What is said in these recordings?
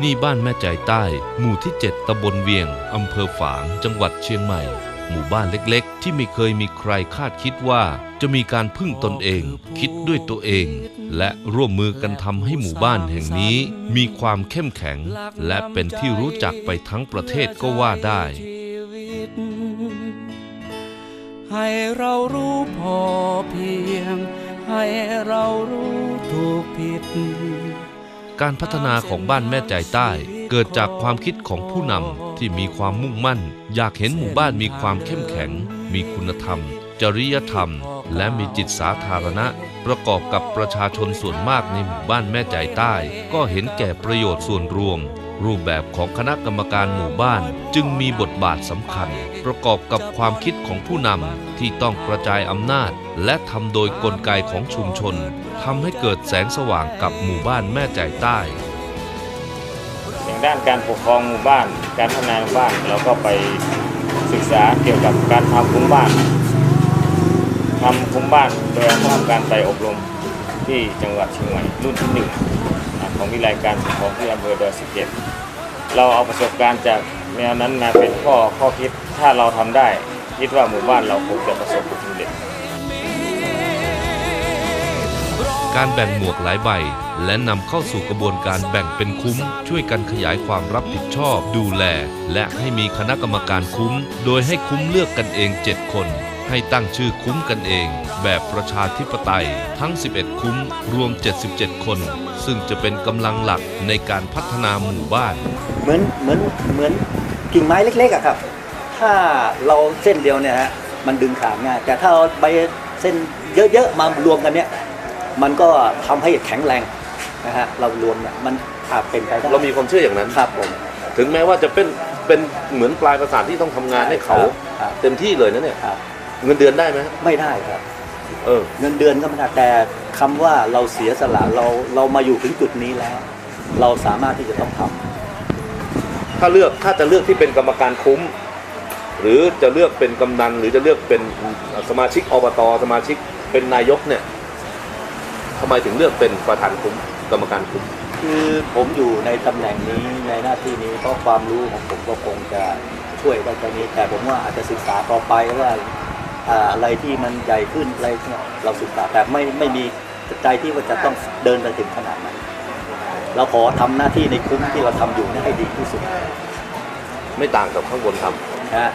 ที่นี่บ้านแม่ใจใต้ หมู่ที่ 7ตำบลเวียง อำเภอฝาง จังหวัดเชียงใหม่ หมู่บ้านเล็กๆ ที่ไม่เคยมีใครคาดคิดว่า จะมีการพึ่งตนเอง คิดด้วยตัวเอง และร่วมมือกันทำให้หมู่บ้านแห่งนี้ มีความเข้มแข็ง และเป็นที่รู้จักไปทั้งประเทศก็ว่าได้ ให้เรารู้พอเพียง ให้เรารู้ถูกผิด การพัฒนาของบ้านแม่ใจใต้ เกิดจากความคิดของผู้นำที่มีความมุ่งมั่น อยากเห็นหมู่บ้านมีความเข้มแข็ง มีคุณธรรม จริยธรรม และมีจิตสาธารณะ ประกอบกับประชาชนส่วนมากในหมู่บ้านแม่ใจใต้ ก็เห็นแก่ประโยชน์ส่วนรวม รูปแบบของคณะกรรมการหมู่บ้านจึงมีบทบาทสำคัญ ประกอบกับความคิดของผู้นำที่ต้องกระจายอำนาจ และทำโดยกลไกของชุมชนทำให้เกิดแสงสว่างกับหมู่บ้านแม่ใจใต้อย่างด้านการปกครองหมู่บ้าน การพัฒนาหมู่บ้านเราก็ไปศึกษาเกี่ยวกับการทำคุ้มบ้านทำคุ้มบ้านโดยทำการไปอบรมที่จังหวัดเชียงใหม่รุ่นที่หนึ่ง ของวิไลการปกครองที่อำเภอดอยสะเก็ดเราเอาประสบการณ์จากแนวนั้นมาเป็นข้อข้อคิดถ้าเราทำได้ คิดว่าหมู่บ้านเราคงจะประสบความสำเร็จการแบ่งหมวกหลายใบ และนำเข้าสู่กระบวนการแบ่งเป็นคุ้ม ช่วยกันขยายความรับผิดชอบ ดูแล และให้มีคณะกรรมการคุ้ม โดยให้คุ้มเลือกกันเอง 7 คน ให้ตั้งชื่อคุ้มกันเอง แบบประชาธิปไตย ทั้ง 11 คุ้มรวม 77 คน ซึ่งจะเป็นกำลังหลักในการพัฒนาหมู่บ้าน เหมือนเหมือนเหมือนกิ่งไม้เล็กๆอะครับ ถ้าเราเส้นเดียวเนี่ยฮะมันดึงขาดง่าย แต่ถ้าเราใบเส้นเยอะๆมารวมกันเนี่ยมันก็ทำให้แข็งแรงนะฮะเรารวมเนี่ยมันอาจเป็นไปได้เรามีความเชื่ออย่างนั้นครับผมถึงแม้ว่าจะเป็นเป็นเหมือนปลายประสาทที่ต้องทำงานให้เขาครับเต็มที่เลยนะเนี่ยครับ เงินเดือนได้ไหมฮะไม่ได้ครับ เออ เงินเดือนก็ไม่ได้แต่คำว่าเราเสียสละเราเรามาอยู่ถึงจุดนี้แล้ว เราสามารถที่จะต้องทำถ้าเลือกถ้าจะเลือกที่เป็นกรรมการคุ้ม หรือจะเลือกเป็นกำนัน หรือจะเลือกเป็นสมาชิกอบตสมาชิกเป็นนายกเนี่ยทำไมถึงเลือกเป็นประธานคุ้มกรรมการคุ้มคือผมอยู่ในตำแหน่งนี้ในหน้าที่นี้เพราะความรู้ของผมก็คงจะช่วยได้แค่นี้ แต่ผมว่าอาจจะศึกษาต่อไปว่า อ่าอะไรที่มันใหญ่ขึ้นอะไรเนี่ยเราศึกษาแต่ไม่ไม่มีใจที่ว่าจะต้องเดินไปถึงขนาดนั้น เราขอทำหน้าที่ในคุ้มที่เราทำอยู่เนี่ยให้ดีที่สุด ไม่ต่างกับข้างบนทำนะฮะ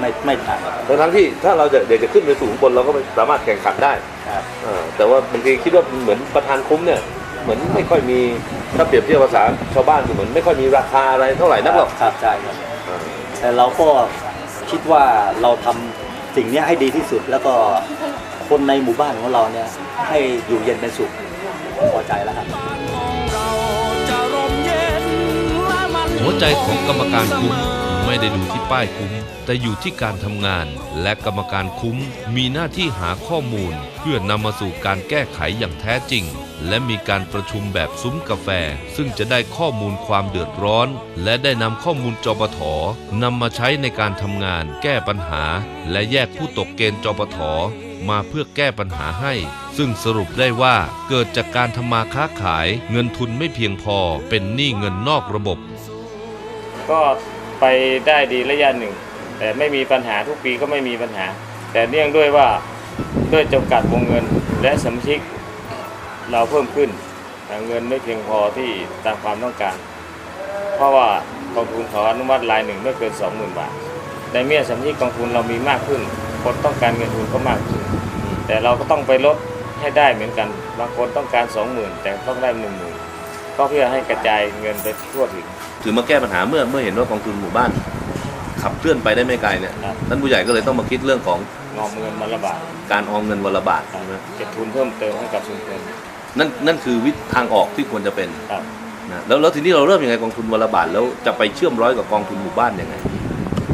ไม่ไม่ต่างครับทั้งทั้งที่ถ้าเราจะเดี๋ยวจะขึ้นไปสูงบนเราก็ไม่สามารถแข่งขันได้ครับเออแต่ว่าบางทีคิดว่าเหมือนประธานคุ้มเนี่ยเหมือนไม่ค่อยมีถ้าเปรียบเทียบภาษาชาวบ้านก็เหมือนไม่ค่อยมีราคาอะไรเท่าไหร่นักหรอกครับใช่ครับเออแต่เราก็คิดว่าเราทำ สิ่งนี้ให้ดีที่สุดแล้วก็คนในหมู่บ้านของเราเนี่ยให้อยู่เย็นเป็นสุขพอใจแล้วครับหัวใจของกรรมการคุ้มไม่ได้ดูที่ป้ายคุ้ม แต่อยู่ที่การทำงาน และกรรมการคุ้มมีหน้าที่หาข้อมูล เพื่อนำมาสู่การแก้ไขอย่างแท้จริง และมีการประชุมแบบซุ้มกาแฟ ซึ่งจะได้ข้อมูลความเดือดร้อน และได้นำข้อมูลจปทนำมาใช้ในการทำงาน แก้ปัญหา และแยกผู้ตกเกณฑ์จปทมาเพื่อแก้ปัญหาให้ ซึ่งสรุปได้ว่าเกิดจากการทำมาค้าขายเงินทุนไม่เพียงพอเป็นหนี้เงินนอกระบบ ก็ไปได้ดีระยะหนึ่ง แต่ไม่มีปัญหาทุกปีก็ไม่มีปัญหา แต่เนื่องด้วยว่าด้วยจำกัดวงเงินและสมาชิก เราเพิ่มขึ้นแต่เงินไม่เพียงพอที่ตามความต้องการ เพราะว่ากองทุนขออนุมัติรายหนึ่งไม่เกิน20,000 บาท ในเมื่อสมาชิกกองทุนเรามีมากขึ้น คนต้องการเงินทุนก็มากขึ้น แต่เราก็ต้องไปลดให้ได้เหมือนกัน บางคนต้องการ 20,000 แต่ต้องได้10,000ก็เพื่อให้กระจายเงินไปทั่วถึงถือมาแก้ปัญหาเมื่อเมื่อเห็นว่ากองทุนหมู่บ้านขับเคลื่อนไปได้ไม่ไกลเนี่ยครับท่านผู้ใหญ่ก็เลยต้องมาคิดเรื่องของงอมเงินมาระบาดการออมเงินวันละบาทใช่ไหมเก็บทุนเพิ่มเติมให้กับชุมชน นั่นนั่นคือวิธีทางออกที่ควรจะเป็นครับนะแล้วแล้วทีนี้เราเริ่มยังไงกองทุนวันละบาทแล้วจะไปเชื่อมร้อยกับกองทุนหมู่บ้านยังไง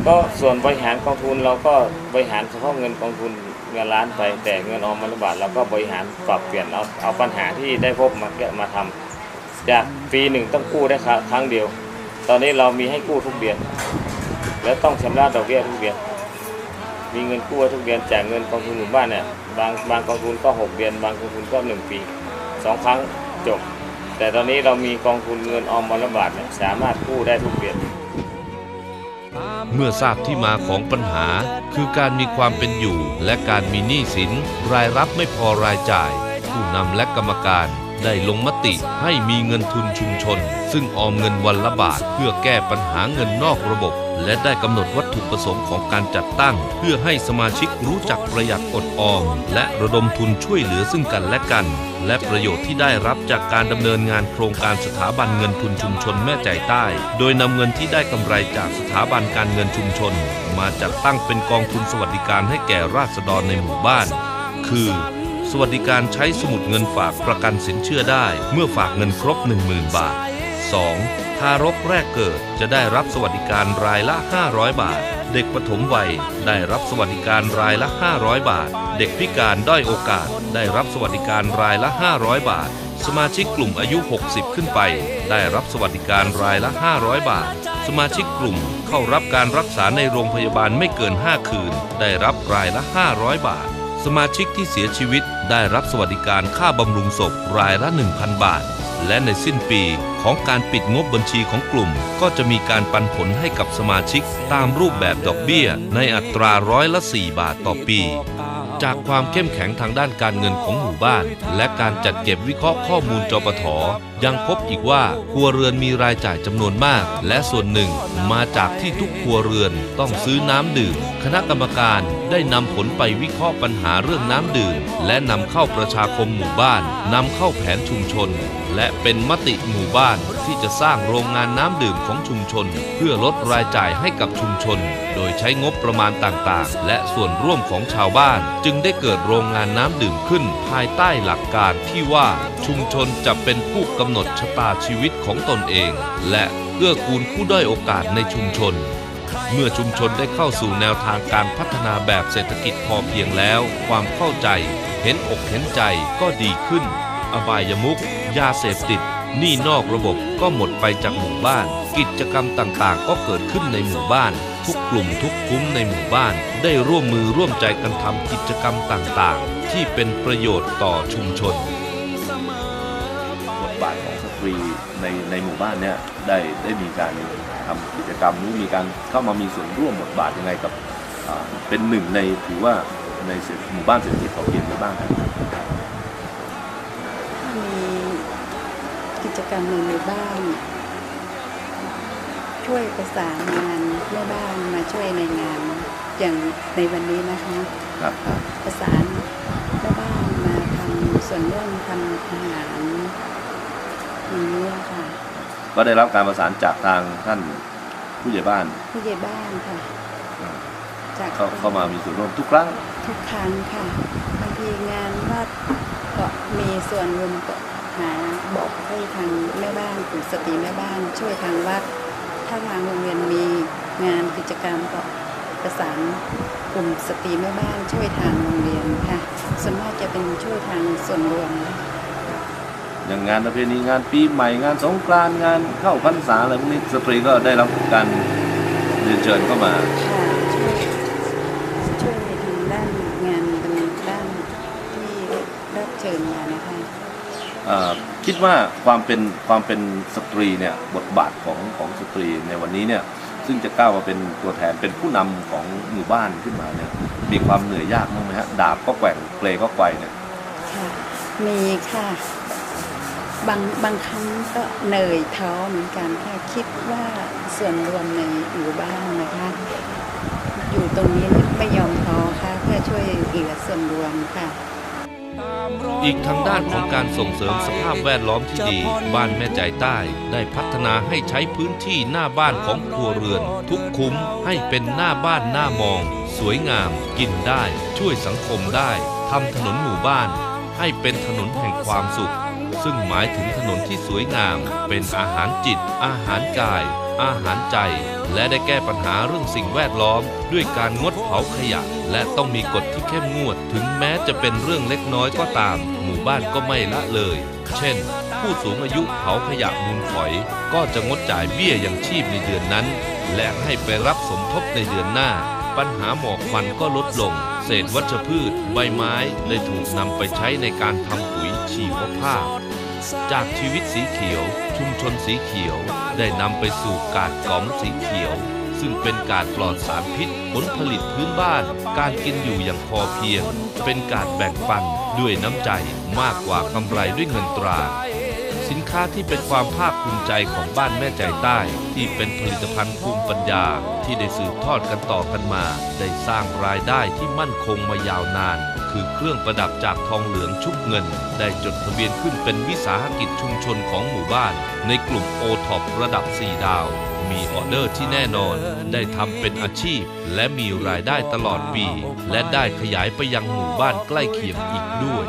ก็ส่วนบริหารกองทุนเราก็บริหารเฉพาะเงินกองทุนเงินล้านไปแต่เงินออมมาระบาทเราก็บริหารปรับเปลี่ยนเอาเอาปัญหาที่ได้พบมาแก้มาทำจากปีหนึ่งต้องกู้ได้ครั้งครั้งเดียว ตอนนี้เรามีให้กู้ทุกเดือน และต้องชำระดอกเบี้ยทุกเดือน มีเงินกู้ทุกเดือนจ่ายเงินกองทุนหมู่บ้านเนี่ย บางบางกองทุนก็หกเดือน บางกองทุนก็หนึ่งปี สองครั้งจบ แต่ตอนนี้เรามีกองทุนเงินออมวันละบาทเนี่ยสามารถกู้ได้ทุกเดือนเมื่อทราบที่มาของปัญหา คือการมีความเป็นอยู่ และการมีหนี้สิน รายรับไม่พอรายจ่าย ผู้นำและกรรมการได้ลงมติให้มีเงินทุนชุมชน ซึ่งออมเงินวันละบาทเพื่อแก้ปัญหาเงินนอกระบบ และได้กำหนดวัตถุประสงค์ของการจัดตั้ง เพื่อให้สมาชิกรู้จักประหยัดอดออม และระดมทุนช่วยเหลือซึ่งกันและกัน และประโยชน์ที่ได้รับจากการดำเนินงานโครงการสถาบันเงินทุนชุมชนแม่ใจใต้ โดยนำเงินที่ได้กำไรจากสถาบันการเงินชุมชน มาจัดตั้งเป็นกองทุนสวัสดิการให้แก่ราษฎรในหมู่บ้าน คือ สวัสดิการใช้สมุดเงินฝากประกันสินเชื่อได้ เมื่อฝากเงินครบ 10,000 บาท 2. ทารกแรกเกิดจะได้รับสวัสดิการรายละ 500 บาท เด็กปฐมวัยได้รับสวัสดิการรายละ 500 บาท เด็กพิการด้อยโอกาส ได้รับสวัสดิการรายละ 500 บาท สมาชิกกลุ่มอายุ 60 ขึ้นไป ได้รับสวัสดิการรายละ 500 บาท สมาชิกกลุ่มเข้ารับการรักษาในโรงพยาบาลไม่เกิน 5 คืน ได้รับรายละ 500 บาทสมาชิกที่เสียชีวิตได้รับสวัสดิการค่าบำรุงศพรายละ 1,000 บาท และในสิ้นปีของการปิดงบบัญชีของกลุ่ม ก็จะมีการปันผลให้กับสมาชิกตามรูปแบบดอกเบี้ย ในอัตราร้อยละ 4 บาทต่อปี จากความเข้มแข็งทางด้านการเงินของหมู่บ้าน และการจัดเก็บวิเคราะห์ข้อมูลจปทยังพบอีกว่าครัวเรือนมีรายจ่ายจำนวนมาก และส่วนหนึ่งมาจากที่ทุกครัวเรือนต้องซื้อน้ำดื่ม คณะกรรมการได้นำผลไปวิเคราะห์ปัญหาเรื่องน้ำดื่ม และนำเข้าประชาคมหมู่บ้านนำเข้าแผนชุมชน และเป็นมติหมู่บ้านที่จะสร้างโรงงานน้ำดื่มของชุมชน เพื่อลดรายจ่ายให้กับชุมชน โดยใช้งบประมาณต่างๆ และส่วนร่วมของชาวบ้าน จึงได้เกิดโรงงานน้ำดื่มขึ้น ภายใต้หลักการที่ว่าชุมชนจะเป็นผู้กำหนดชะตาชีวิตของตนเอง และเกื้อกูลผู้ด้อยโอกาสในชุมชน เมื่อชุมชนได้เข้าสู่แนวทางการพัฒนาแบบเศรษฐกิจพอเพียงแล้ว ความเข้าใจ เห็นอกเห็นใจก็ดีขึ้น อบายมุขยาเสพติดหนี้นอกระบบก็หมดไปจากหมู่บ้าน กิจกรรมต่างๆ ก็เกิดขึ้นในหมู่บ้าน ทุกกลุ่มทุกคุ้มในหมู่บ้าน ได้ร่วมมือร่วมใจกันทำกิจกรรมต่างๆ ที่เป็นประโยชน์ต่อชุมชนบทบาทของสตรี ในในหมู่บ้านเนี่ยได้ได้มีการทำกิจกรรมหรือมีการเข้ามามีส่วนร่วมบทบาทยังไงกับอ่าเป็นหนึ่งในถือว่าในเศรษฐหมู่บ้านเศรษฐกิจพอเพียงได้บ้างครับมีกิจกรรมในหมู่บ้าน ช่วยประสานงานแม่บ้านมาช่วยในงานอย่างในวันนี้นะคะครับประสานแม่บ้านมาทำส่วนร่วมทำอาหาร อย่างนี้ค่ะ ก็ได้รับการประสานจากทางท่านผู้ใหญ่บ้านผู้ใหญ่บ้านค่ะอ่าจากเข้าเข้ามามีส่วนร่วมทุกครั้งทุกครั้งค่ะบางทีงานวัดก็มีส่วนรวมก็หาบอกให้ทางแม่บ้านกลุ่มสตรีแม่บ้าน ช่วยทางวัด ถ้าทางโรงเรียนมีงานกิจกรรมก็ประสานกลุ่มสตรีแม่บ้านช่วยทางโรงเรียนค่ะ ส่วนมากจะเป็นช่วยทางส่วนรวม อย่างงานประเพณีงานปีใหม่งานสงกรานต์งานเข้าพรรษาอะไรพวกนี้สตรีก็ได้รับการเรียนเชิญเข้ามา ค่ะช่วยช่วยทางด้านงานเป็นด้านที่รับเชิญมานะคะ เอ่อคิดว่าความเป็นความเป็นสตรีเนี่ยบทบาทของของสตรีในวันนี้เนี่ยซึ่งจะก้าวมาเป็นตัวแทนเป็นผู้นำของหมู่บ้านขึ้นมาเนี่ยมีความเหนื่อยยากบ้างไหมฮะดาบก็แกว่งเปลก็ไกวเนี่ย ค่ะมีค่ะ บางบางครั้งก็เหนื่อยท้อเหมือนกันค่ะคิดว่าส่วนรวมในหมู่บ้านนะคะ อยู่ตรงนี้ไม่ยอมท้อค่ะ เพื่อช่วยเหลือส่วนรวมค่ะอีกทางด้านของการส่งเสริมสภาพแวดล้อมที่ดี บ้านแม่ใจใต้ ได้พัฒนาให้ใช้พื้นที่หน้าบ้านของครัวเรือน ทุกคุ้มให้เป็นหน้าบ้านหน้ามอง สวยงาม กินได้ ช่วยสังคมได้ทำถนนหมู่บ้าน ให้เป็นถนนแห่งความสุข ซึ่งหมายถึงถนนที่สวยงาม เป็นอาหารจิต อาหารกาย อาหารใจ และได้แก้ปัญหาเรื่องสิ่งแวดล้อม ด้วยการงดเผาขยะ และต้องมีกฎที่เข้มงวด ถึงแม้จะเป็นเรื่องเล็กน้อยก็ตาม หมู่บ้านก็ไม่ละเลย เช่น ผู้สูงอายุเผาขยะมูลฝอย ก็จะงดจ่ายเบี้ยยังชีพในเดือนนั้น และให้ไปรับสมทบในเดือนหน้าปัญหาหมอกควันก็ลดลง เศษวัชพืช ใบไม้เลยถูกนำไปใช้ในการทำปุ๋ยชีวภาพ จากชีวิตสีเขียว ชุมชนสีเขียวได้นำไปสู่การกล่อมสีเขียว ซึ่งเป็นการปลอดสารพิษผลผลิตพื้นบ้าน การกินอยู่อย่างพอเพียง เป็นการแบ่งปันด้วยน้ำใจมากกว่ากำไรด้วยเงินตรา สินค้าที่เป็นความภาคภูมิใจของบ้านแม่ใจใต้ ที่เป็นผลิตภัณฑ์ภูมิปัญญาที่ได้สืบทอดกันต่อกันมา ได้สร้างรายได้ที่มั่นคงมายาวนาน คือเครื่องประดับจากทองเหลืองชุบเงิน ได้จดทะเบียนขึ้นเป็นวิสาหกิจชุมชนของหมู่บ้าน ในกลุ่มโอท็อประดับ 4 ดาว มีออเดอร์ที่แน่นอน ได้ทำเป็นอาชีพ และมีรายได้ตลอดปี และได้ขยายไปยังหมู่บ้านใกล้เคียงอีกด้วย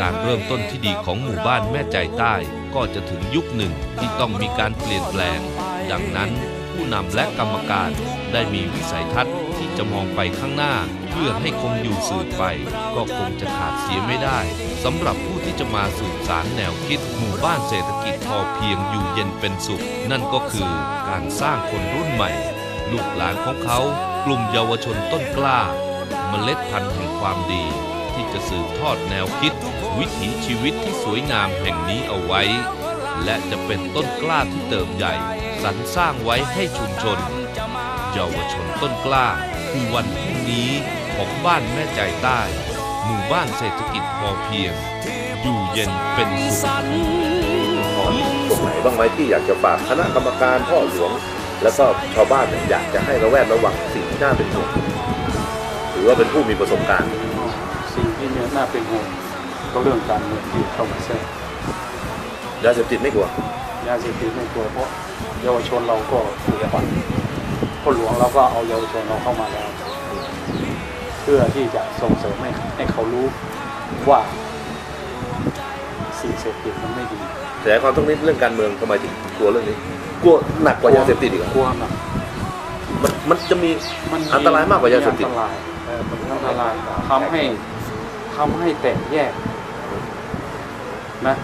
การเริ่มต้นที่ดีของหมู่บ้านแม่ใจใต้ ก็จะถึงยุคหนึ่งที่ต้องมีการเปลี่ยนแปลง ดังนั้นผู้นำและกรรมการได้มีวิสัยทัศน์ที่จะมองไปข้างหน้า เพื่อให้คงอยู่สืบไป ก็คงจะขาดเสียไม่ได้สำหรับผู้ที่จะมาสืบสารแนวคิดหมู่บ้านเศรษฐกิจพอเพียงอยู่เย็นเป็นสุข นั่นก็คือการสร้างคนรุ่นใหม่ ลูกหลานของเขา กลุ่มเยาวชนต้นกล้าเมล็ดพันธุ์แห่งความดี ที่จะสืบทอดแนวคิด วิถีชีวิตที่สวยงามแห่งนี้เอาไว้ และจะเป็นต้นกล้าที่เติบใหญ่สรรสร้างไว้ให้ชุมชนเยาวชนต้นกล้าคือวันพรุ่งนี้ของบ้านแม่ใจใต้ หมู่บ้านเศรษฐกิจพอเพียง อยู่เย็นเป็นสุขตอนตรงไหนบ้างไหมที่อยากจะฝากคณะกรรมการพ่อหลวง แล้วก็ชาวบ้านอยากจะให้ระแวดระวังสิ่งที่น่าเป็นห่วงถือว่าเป็นผู้มีประสบการณ์ นี่ยน่าเป็นห่วงก็เรื่องการเมืองที่เข้ามาแทรกยาเสพติดไม่กลัวยาเสพติดไม่กลัวเพราะเยาวชนเราก็ถูกปั่นพ่อหลวงเราก็เอาเยาวชนเราเข้ามาแล้ว เพื่อที่จะส่งเสริมให้ให้เขารู้ว่าสิ่งเสพติดมันไม่ดี แต่ความต้องนิดเรื่องการเมืองทำไมถึงกลัวเรื่องนี้กลัวหนักกว่ายาเสพติดอีกเหรอกลัวหนักมันมันจะมีมันอันตรายมากกว่ายาเสพติดอันตรายเออมันอันตรายทำให้ ทำให้แตกแยกนะ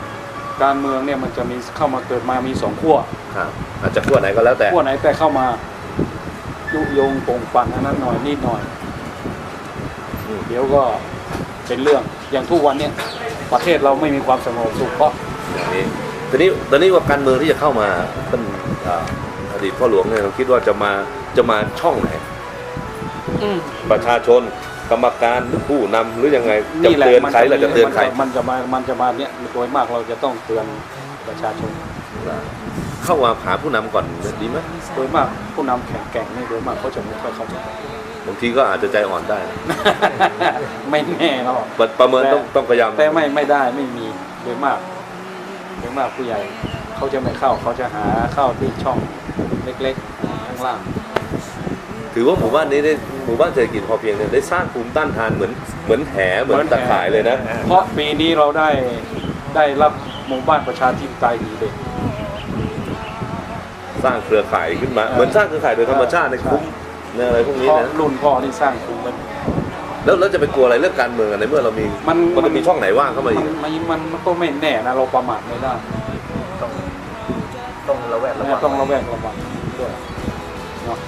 การเมืองเนี่ยมันจะมีเข้ามาเกิดมามีสองขั้วครับอาจจะขั้วไหนก็แล้วแต่ขั้วไหนแต่เข้ามายุยงปงปั่นอันนั้นหน่อยนิดหน่อยอืมเดี๋ยวก็เป็นเรื่องอย่างทุกวันเนี่ยประเทศเราไม่มีความสงบสุขเพราะอย่างนี้ทีนี้ตอนนี้ว่าการเมืองที่จะเข้ามาเป็นอ่าอดีตพ่อหลวงเนี่ยเราคิดว่าจะมาจะมาช่องไหนประชาชน กรรมการหรือผู้นำหรือยังไงจะนี่แหละเตือนมัใครเราจะเตือนใครมันจะมามันจะมาเนี่ยโดยมากเราจะต้องเตือนประชาชน เข้ามาหาผู้นำก่อนดีไหมโดยมากผู้นำแข็งแกร่งนี่โดยมากเขาจะไม่ค่อยเข้าใจบางทีก็อาจจะใจอ่อนได้นะไม่แน่หรอกประประเมินต้องต้องพยายามแต่ไม่ไม่ได้ไม่มีโดยมากโดยมากผู้ใหญ่เขาจะไม่เข้าเขาจะหาเข้าที่ช่องเล็กๆข้างล่าง ถือว่าหมู่บ้านนี้ได้หมู่บ้านเศรษฐกิจพอเพียงเนี่ยได้สร้างภูมิต้านทานเหมือนเหมือนแหเหมือนตะข่ายเลยนะ เพราะปีนี้เราได้ได้รับหมู่บ้านประชาธิปไตยดีเด่นสร้างเครือข่ายขึ้นมาเหมือนสร้างเครือข่ายโดยธรรมชาติในคุ้มในอะไรพวกนี้เพราะนะรุ่นพ่อนี่สร้างภูมิมันแล้วแล้วจะไปกลัวอะไรเรื่องการเมืองกันในเมื่อเรามีมันมันจะมีช่องไหนว่างเข้ามาอีกมันมันมันก็ไม่แน่นะเราประมาทไม่ได้ต้องระแวดระวังต้องระแวดระวังด้วยเนาะ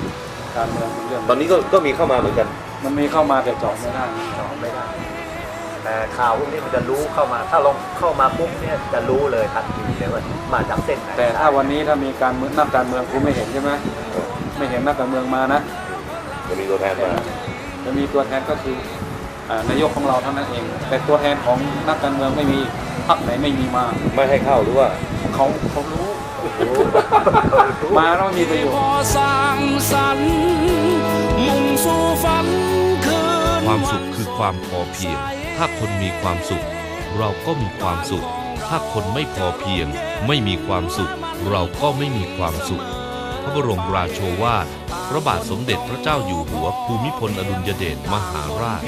การเมืองเป็นเรื่องตอนนี้ก็ก็มีเข้ามาเหมือนกัน มันมีเข้ามาแต่เจาะไม่ได้ตอบไม่ได้ แต่ข่าวพวกนี้มันจะรู้เข้ามา ถ้าลงเข้ามาปุ๊บเนี่ยจะรู้เลยทันทีเลยว่ามาจากเส้นไหนแต่ถ้าวันนี้ถ้ามีการเมืองนักการเมืองคุณไม่เห็นใช่ไหมไม่เห็นนักการเมืองมานะจะมีตัวแทนมาจะมีตัวแทนก็คืออ่านายกของเราเท่านั้นเอง แต่ตัวแทนของนักการเมืองไม่มีพรรคไหนไม่มีมา ไม่ให้เข้าหรือว่าเขาเขารู้ มาแล้วมีประโยชน์สร้างสรรค์มุ่งสู่ฝันคืนความสุขคือความพอเพียง ถ้าคนมีความสุข เราก็มีความสุข ถ้าคนไม่พอเพียง ไม่มีความสุข เราก็ไม่มีความสุข พระบรมราโชวาทพระบาทสมเด็จพระเจ้าอยู่หัวภูมิพลอดุลยเดชมหาราช